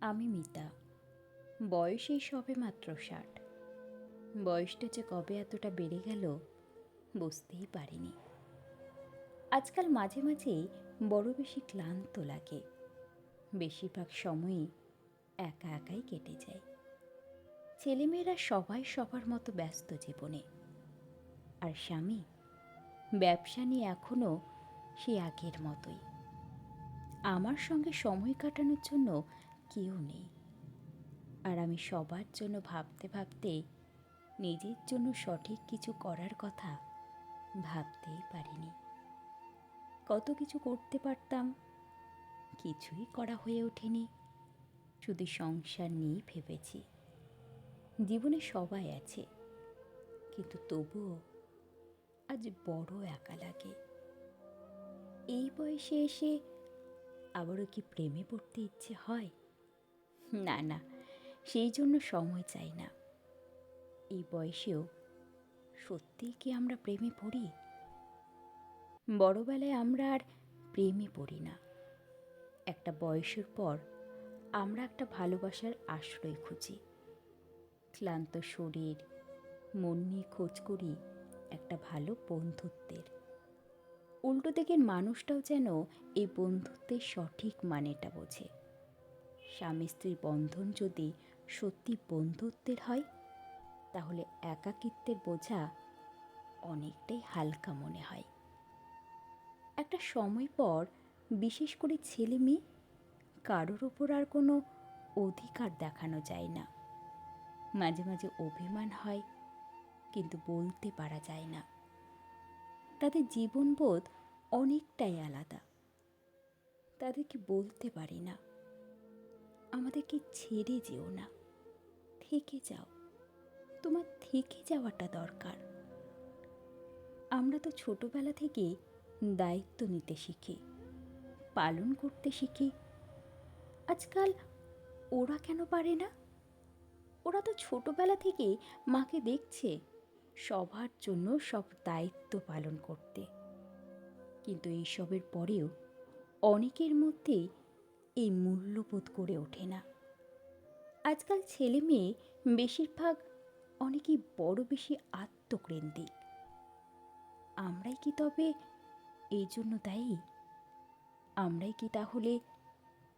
আমি মিতা। বয়স এই সবে মাত্র ষাট। বয়সটা যে কবে এতটা বেড়ে গেল, বুঝতেই পারিনি। আজকাল মাঝে মাঝে বড় বেশি ক্লান্ত লাগে। বেশিরভাগ সময়ই একা একাই কেটে যায়। ছেলেমেয়েরা সবাই সবার মতো ব্যস্ত জীবনে। আর স্বামী, ব্যবসা নিয়ে এখনও সে আগের মতোই। আমার সঙ্গে সময় কাটানোর জন্য কেউ নেই। আর আমি সবার জন্য ভাবতে ভাবতে নিজের জন্য সঠিক কিছু করার কথা ভাবতেই পারিনি। কত কিছু করতে পারতাম, কিছুই করা হয়ে ওঠেনি। শুধু সংসার নিয়েই ভেবেছি। জীবনে সবাই আছে, কিন্তু তবুও আজ বড় একা লাগে। এই বয়সে এসে আবারও কি প্রেমে পড়তে ইচ্ছে হয়? না না, সেই জন্য সময় চাই না। এই বয়সেও সত্যিই কি আমরা প্রেমে পড়ি? বড়বেলায় আমরা আর প্রেমে পড়ি না। একটা বয়সের পর আমরা একটা ভালোবাসার আশ্রয় খুঁজি। ক্লান্ত শরীর, মন নিয়ে খোঁজ করি একটা ভালো বন্ধুত্বের। উল্টো দিকের মানুষটাও যেন এই বন্ধুত্বের সঠিক মানেটা বোঝে। স্বামী স্ত্রীর বন্ধন যদি সত্যি বন্ধুত্বের হয়, তাহলে একাকিত্বের বোঝা অনেকটাই হালকা মনে হয়। একটা সময় পর বিশেষ করে ছেলে মেয়ে কারোর ওপর আর কোনো অধিকার দেখানো যায় না। মাঝে মাঝে অভিমান হয়, কিন্তু বলতে পারা যায় না। তাদের জীবনবোধ অনেকটাই আলাদা। তাদেরকে বলতে পারি না। আমাদেরকে ছেড়ে যেও না। থেকে যাও। তোমার থেকে যাওয়াটা দরকার। আমরা তো ছোটবেলা থেকে দায়িত্ব নিতে শিখি, পালন করতে শিখি। আজকাল ওরা কেন পারে না? ওরা তো ছোটবেলা থেকে মাকে দেখছে, সবার জন্য সব দায়িত্ব পালন করতে। কিন্তু এইসবের পরেও অনেকের মধ্যেই এই মূল্যবোধ করে ওঠে না। আজকাল ছেলে মেয়ে বেশিরভাগ অনেকেই বড় বেশি আত্মকেন্দ্রিক আমরাই কি তবে এই জন্য দায়ী? আমরাই কি তাহলে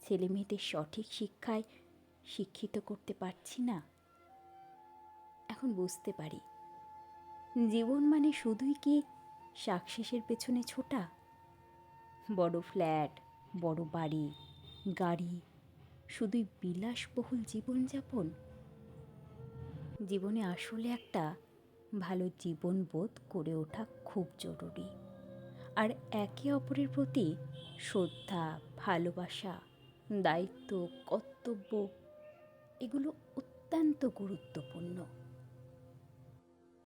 ছেলে মেয়েদের সঠিক শিক্ষায় শিক্ষিত করতে পারছি না? এখন বুঝতে পারি। জীবন মানে শুধুই কি সাকসেসের পেছনে ছোটা? বড় ফ্ল্যাট, বড় বাড়ি গাড়ি শুধুই বিলাসবহুল জীবনযাপন? জীবনে আসলে একটা ভালো জীবনবোধ করে ওঠা খুব জরুরি। আর একে অপরের প্রতি শ্রদ্ধা, ভালোবাসা, দায়িত্ব, কর্তব্য, এগুলো অত্যন্ত গুরুত্বপূর্ণ।